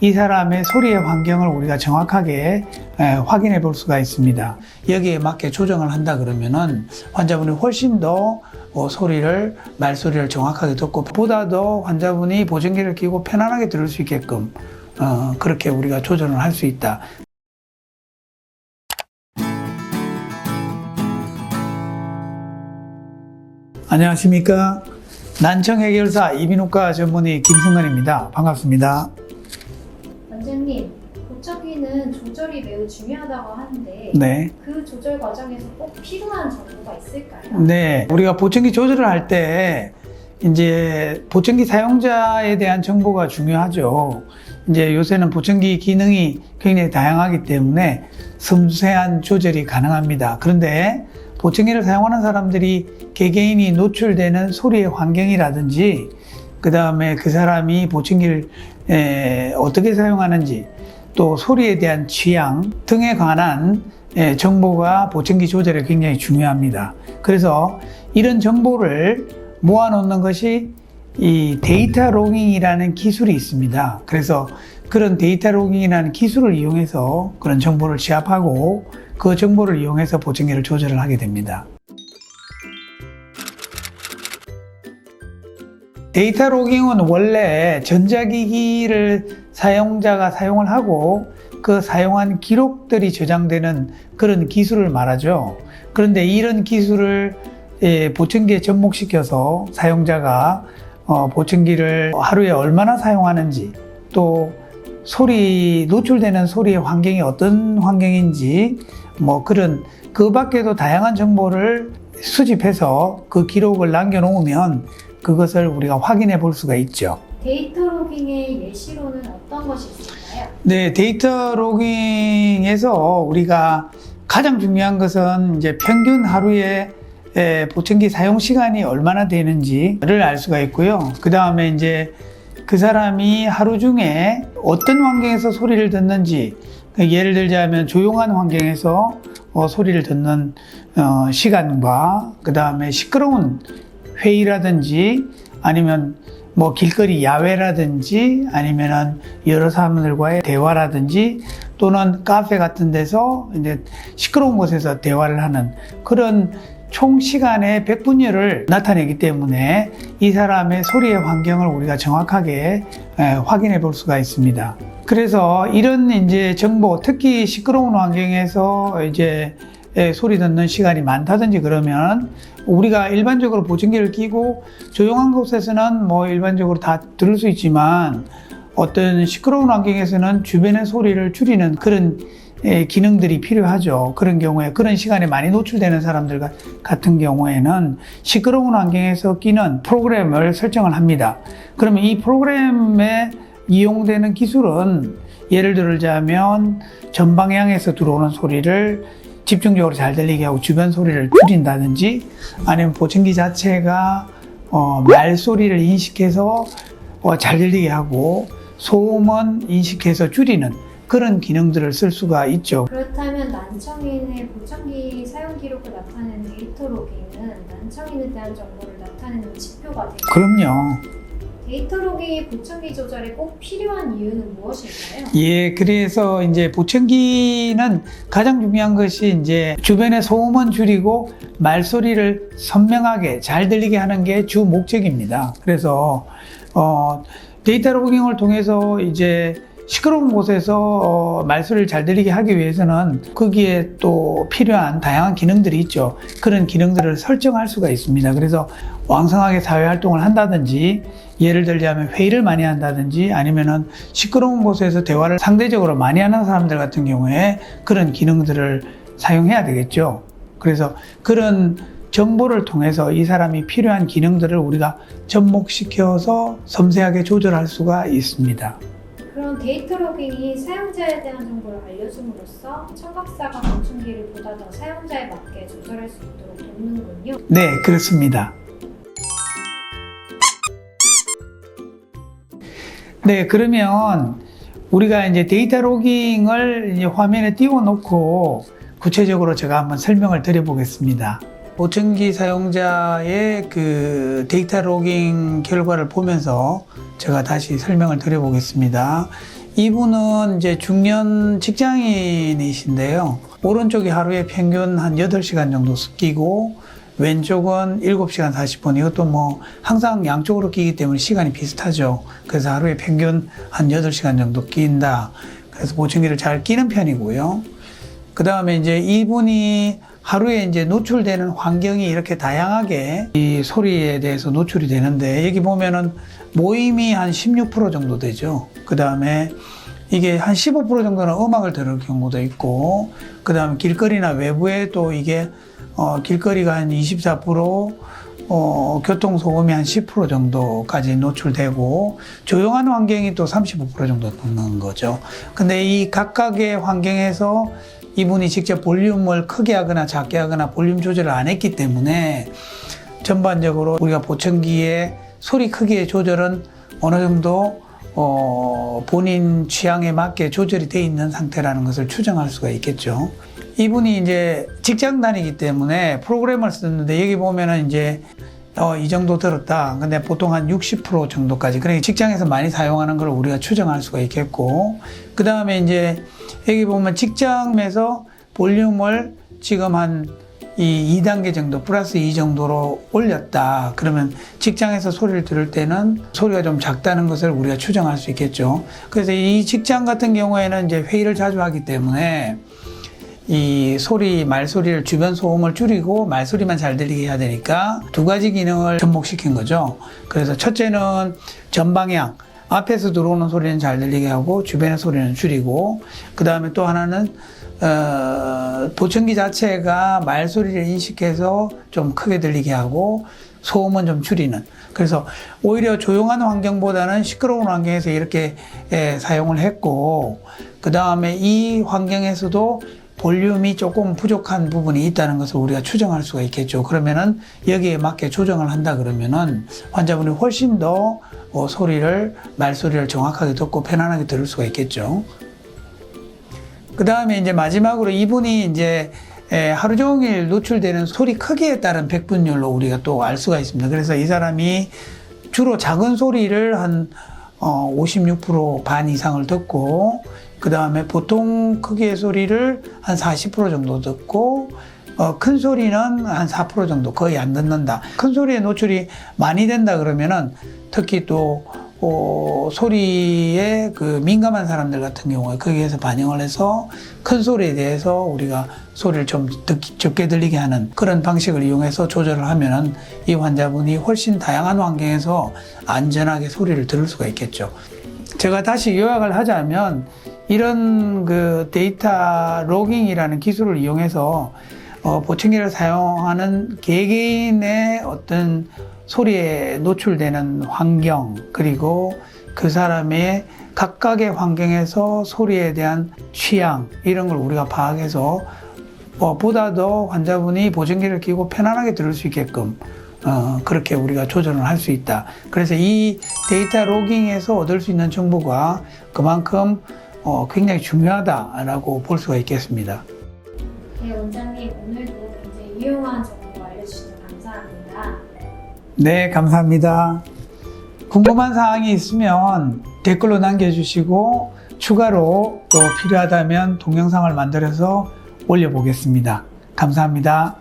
이 사람의 소리의 환경을 우리가 정확하게 에, 확인해 볼 수가 있습니다. 여기에 맞게 조정을 한다 그러면은 환자분이 훨씬 더 어, 소리를 말소리를 정확하게 듣고 보다 더 환자분이 보청기를 끼고 편안하게 들을 수 있게끔 어, 그렇게 우리가 조정을 할 수 있다. 안녕하십니까. 난청 해결사 이비인후과 전문의 김승관입니다. 반갑습니다. 원장님, 보청기는 조절이 매우 중요하다고 하는데 네. 그 조절 과정에서 꼭 필요한 정보가 있을까요? 네. 우리가 보청기 조절을 할 때 이제 보청기 사용자에 대한 정보가 중요하죠. 이제 요새는 보청기 기능이 굉장히 다양하기 때문에 섬세한 조절이 가능합니다. 그런데 보청기를 사용하는 사람들이 개개인이 노출되는 소리의 환경이라든지 그 다음에 그 사람이 보청기를 에, 어떻게 사용하는지 또 소리에 대한 취향 등에 관한 에, 정보가 보청기 조절에 굉장히 중요합니다. 그래서 이런 정보를 모아놓는 것이 이 데이터 로깅이라는 기술이 있습니다. 그래서 그런 데이터 로깅이라는 기술을 이용해서 그런 정보를 취합하고 그 정보를 이용해서 보청기를 조절을 하게 됩니다. 데이터 로깅은 원래 전자기기를 사용자가 사용을 하고 그 사용한 기록들이 저장되는 그런 기술을 말하죠. 그런데 이런 기술을 예, 보청기에 접목시켜서 사용자가 어, 보청기를 하루에 얼마나 사용하는지 또 소리 노출되는 소리의 환경이 어떤 환경인지 뭐 그런 그 밖에도 다양한 정보를 수집해서 그 기록을 남겨 놓으면 그것을 우리가 확인해 볼 수가 있죠. 데이터 로깅의 예시로는 어떤 것이 있을까요? 네, 데이터 로깅에서 우리가 가장 중요한 것은 이제 평균 하루에 에, 보청기 사용 시간이 얼마나 되는지를 알 수가 있고요. 그 다음에 이제 그 사람이 하루 중에 어떤 환경에서 소리를 듣는지, 그 예를 들자면 조용한 환경에서 어, 소리를 듣는 어, 시간과 그 다음에 시끄러운 회의라든지 아니면 뭐 길거리 야외라든지 아니면은 여러 사람들과의 대화라든지 또는 카페 같은 데서 이제 시끄러운 곳에서 대화를 하는 그런 총 시간의 백분율을 나타내기 때문에 이 사람의 소리의 환경을 우리가 정확하게 에, 확인해 볼 수가 있습니다. 그래서 이런 이제 정보, 특히 시끄러운 환경에서 이제 에, 소리 듣는 시간이 많다든지 그러면 우리가 일반적으로 보청기를 끼고 조용한 곳에서는 뭐 일반적으로 다 들을 수 있지만 어떤 시끄러운 환경에서는 주변의 소리를 줄이는 그런 에, 기능들이 필요하죠. 그런 경우에 그런 시간에 많이 노출되는 사람들 가- 같은 경우에는 시끄러운 환경에서 끼는 프로그램을 설정을 합니다. 그러면 이 프로그램에 이용되는 기술은 예를 들자면 전방향에서 들어오는 소리를 집중적으로 잘 들리게 하고 주변 소리를 줄인다든지 아니면 보청기 자체가 어, 말소리를 인식해서 어, 잘 들리게 하고 소음은 인식해서 줄이는 그런 기능들을 쓸 수가 있죠. 그렇다면 난청인의 보청기 사용 기록을 나타내는 데이터 로깅은 난청인에 대한 정보를 나타내는 지표가 됩니다. 그럼요. 데이터 로깅이 보청기 조절에 꼭 필요한 이유는 무엇일까요? 예, 그래서 이제 보청기는 가장 중요한 것이 이제 주변의 소음은 줄이고 말소리를 선명하게 잘 들리게 하는 게 주 목적입니다. 그래서 어, 데이터 로깅을 통해서 이제 시끄러운 곳에서 어, 말소리를 잘 들리게 하기 위해서는 거기에 또 필요한 다양한 기능들이 있죠. 그런 기능들을 설정할 수가 있습니다. 그래서 왕성하게 사회 활동을 한다든지 예를 들자면 회의를 많이 한다든지 아니면은 시끄러운 곳에서 대화를 상대적으로 많이 하는 사람들 같은 경우에 그런 기능들을 사용해야 되겠죠. 그래서 그런 정보를 통해서 이 사람이 필요한 기능들을 우리가 접목시켜서 섬세하게 조절할 수가 있습니다. 그럼 데이터 로깅이 사용자에 대한 정보를 알려줌으로써 청각사가 보청기를 보다 더 사용자에 맞게 조절할 수 있도록 돕는군요. 네, 그렇습니다. 네, 그러면 우리가 이제 데이터 로깅을 이제 화면에 띄워 놓고 구체적으로 제가 한번 설명을 드려 보겠습니다. 보청기 사용자의 그 데이터 로깅 결과를 보면서 제가 다시 설명을 드려 보겠습니다. 이분은 이제 중년 직장인이신데요. 오른쪽이 하루에 평균 한 8시간 정도 끼고 왼쪽은 7시간 40분. 이것도 뭐 항상 양쪽으로 끼기 때문에 시간이 비슷하죠. 그래서 하루에 평균 한 8시간 정도 끼인다. 그래서 보청기를 잘 끼는 편이고요. 그 다음에 이제 이분이 하루에 이제 노출되는 환경이 이렇게 다양하게 이 소리에 대해서 노출이 되는데 여기 보면은 모임이 한 16% 정도 되죠. 그 다음에 이게 한 15% 정도는 음악을 들을 경우도 있고, 그 다음에 길거리나 외부에 또 이게 어, 길거리가 한 24%, 어, 교통소음이 한 10% 정도까지 노출되고, 조용한 환경이 또 35% 정도 되는 거죠. 근데 이 각각의 환경에서 이분이 직접 볼륨을 크게 하거나 작게 하거나 볼륨 조절을 안 했기 때문에 전반적으로 우리가 보청기의 소리 크기의 조절은 어느 정도 어, 본인 취향에 맞게 조절이 돼 있는 상태라는 것을 추정할 수가 있겠죠. 이분이 이제 직장 다니기 때문에 프로그램을 쓰는데 여기 보면은 이제 어, 이 정도 들었다. 근데 보통 한 60% 정도까지. 그러니까 직장에서 많이 사용하는 걸 우리가 추정할 수가 있겠고. 그 다음에 이제 여기 보면 직장에서 볼륨을 지금 한 이 2단계 정도, 플러스 2 정도로 올렸다. 그러면 직장에서 소리를 들을 때는 소리가 좀 작다는 것을 우리가 추정할 수 있겠죠. 그래서 이 직장 같은 경우에는 이제 회의를 자주 하기 때문에 이 소리, 말소리를 주변 소음을 줄이고 말소리만 잘 들리게 해야 되니까 두 가지 기능을 접목시킨 거죠. 그래서 첫째는 전방향, 앞에서 들어오는 소리는 잘 들리게 하고 주변의 소리는 줄이고 그 다음에 또 하나는 어, 보청기 자체가 말소리를 인식해서 좀 크게 들리게 하고 소음은 좀 줄이는 그래서 오히려 조용한 환경보다는 시끄러운 환경에서 이렇게 예, 사용을 했고 그 다음에 이 환경에서도 볼륨이 조금 부족한 부분이 있다는 것을 우리가 추정할 수가 있겠죠. 그러면은 여기에 맞게 조정을 한다 그러면은 환자분이 훨씬 더 어, 소리를 말소리를 정확하게 듣고 편안하게 들을 수가 있겠죠. 그 다음에 이제 마지막으로 이분이 이제 에, 하루 종일 노출되는 소리 크기에 따른 백분율로 우리가 또 알 수가 있습니다. 그래서 이 사람이 주로 작은 소리를 한 어, 56%반 이상을 듣고 그 다음에 보통 크기의 소리를 한 40% 정도 듣고 어, 큰 소리는 한 4% 정도 거의 안 듣는다. 큰 소리에 노출이 많이 된다 그러면은 특히 또 어, 소리에 그 민감한 사람들 같은 경우에 거기에서 반영을 해서 큰 소리에 대해서 우리가 소리를 좀 듣기, 적게 들리게 하는 그런 방식을 이용해서 조절을 하면은 이 환자분이 훨씬 다양한 환경에서 안전하게 소리를 들을 수가 있겠죠. 제가 다시 요약을 하자면 이런 그 데이터 로깅이라는 기술을 이용해서 어, 보청기를 사용하는 개개인의 어떤 소리에 노출되는 환경 그리고 그 사람의 각각의 환경에서 소리에 대한 취향 이런 걸 우리가 파악해서 어, 보다 더 환자분이 보청기를 끼고 편안하게 들을 수 있게끔 어, 그렇게 우리가 조절을 할 수 있다. 그래서 이 데이터 로깅에서 얻을 수 있는 정보가 그만큼 어, 굉장히 중요하다라고 볼 수가 있겠습니다. 네, 원장님 오늘도 굉장히 유용한 정보 알려주셔서 감사합니다. 네, 감사합니다. 궁금한 사항이 있으면 댓글로 남겨주시고 추가로 또 필요하다면 동영상을 만들어서 올려보겠습니다. 감사합니다.